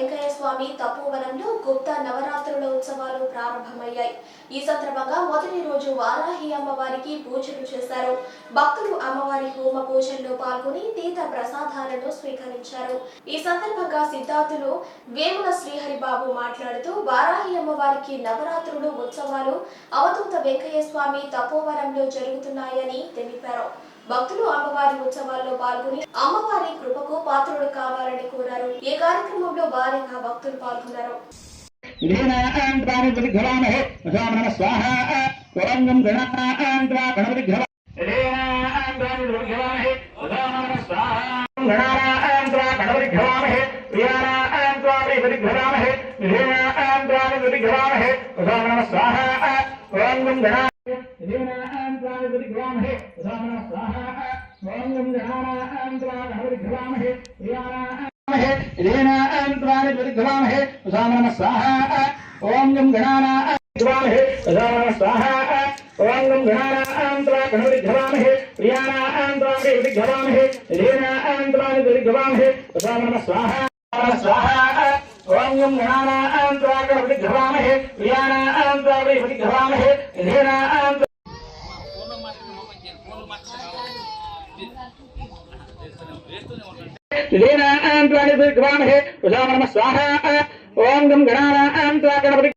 వెంకయ్య స్వామి తపోవనంలో గుప్త నవరాత్రుల ఉత్సవాలు ప్రారంభమయ్యాయి. ఈ సందర్భంగా మొదటి రోజు వారాహి అమ్మవారికి పూజలు చేశారు. భక్తులు అమ్మవారి హోమ పూజల్లో పాల్గొని తీర్థ ప్రసాదాలను స్వీకరించారు. ఈ సందర్భంగా సిద్ధార్థులు వేముల శ్రీహరిబాబు మాట్లాడుతూ వారాహి అమ్మవారికి నవరాత్రులు ఉత్సవాలు అవధూత వెంకయ్య స్వామి తపోవనంలో జరుగుతున్నాయని తెలిపారు. భక్తులు అమ్మవారి ఉత్సవాల్లో పాల్గొని అమ్మవారి కృప పాత్రుడు కావాలని కోరారు. ఈ కార్యక్రమంలో భారీగా భక్తులు పాల్గొన్నారు? స్వాహ. ओम गंधानान्द्राणहरिघ्रामहे प्रियानामहे लीनान्द्राणि प्रतिघ्रामहे उषा नमः स्वाहा ओम गं गणानान्द्रामहे उषा नमः स्वाहा ओम गं गणानान्द्राणहरिघ्रामहे प्रियानान्द्राणि प्रतिघ्रामहे लीनान्द्राणि प्रतिघ्रामहे उषा नमः स्वाहा स्वाहा ओम गं गणानान्द्राणहरिघ्रामहे प्रियानान्द्राणि प्रतिघ्रामहे लीना ఓం గం గణపతి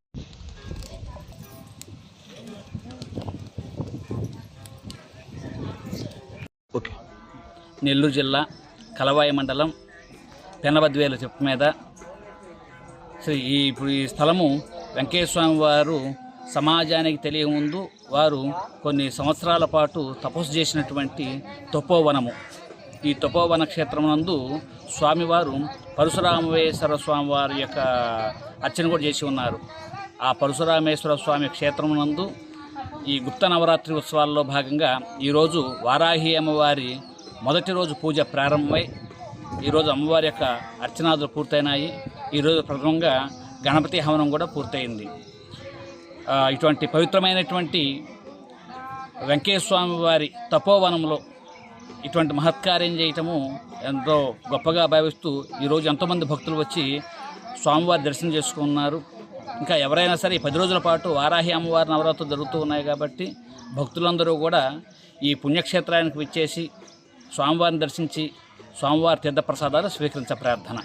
నెల్లూరు జిల్లా కలవాయి మండలం పెనబద్వేల చెప్పు మీద. సో ఈ ఇప్పుడు ఈ స్థలము వెంకటేశ్వర స్వామి వారు సమాజానికి తెలియముందు వారు కొన్ని సంవత్సరాల పాటు తపస్సు చేసినటువంటి తపోవనము. ఈ తపోవన క్షేత్రమునందు స్వామివారు పరశురామేశ్వర స్వామి వారి యొక్క అర్చన కూడా చేసి ఉన్నారు. ఆ పరశురామేశ్వర స్వామి క్షేత్రమునందు ఈ గుప్త నవరాత్రి ఉత్సవాల్లో భాగంగా ఈరోజు వారాహి అమ్మవారి మొదటి రోజు పూజ ప్రారంభమై ఈరోజు అమ్మవారి యొక్క అర్చనాదులు పూర్తయినాయి. ఈరోజు ప్రథమంగా గణపతి హవనం కూడా పూర్తయింది. ఇటువంటి పవిత్రమైనటువంటి వెంకటేశ్వర స్వామి వారి తపోవనంలో ఇటువంటి మహత్కార్యం చేయటము ఎంతో గొప్పగా భావిస్తూ ఈరోజు ఎంతోమంది భక్తులు వచ్చి స్వామివారి దర్శనం చేసుకున్నారు. ఇంకా ఎవరైనా సరే ఈ పది రోజుల పాటు వారాహి అమ్మవారి నవరాత్రులు జరుగుతూ ఉన్నాయి కాబట్టి భక్తులందరూ కూడా ఈ పుణ్యక్షేత్రానికి విచ్చేసి స్వామివారిని దర్శించి స్వామివారి తీర్థప్రసాదాలు స్వీకరించ ప్రార్థన.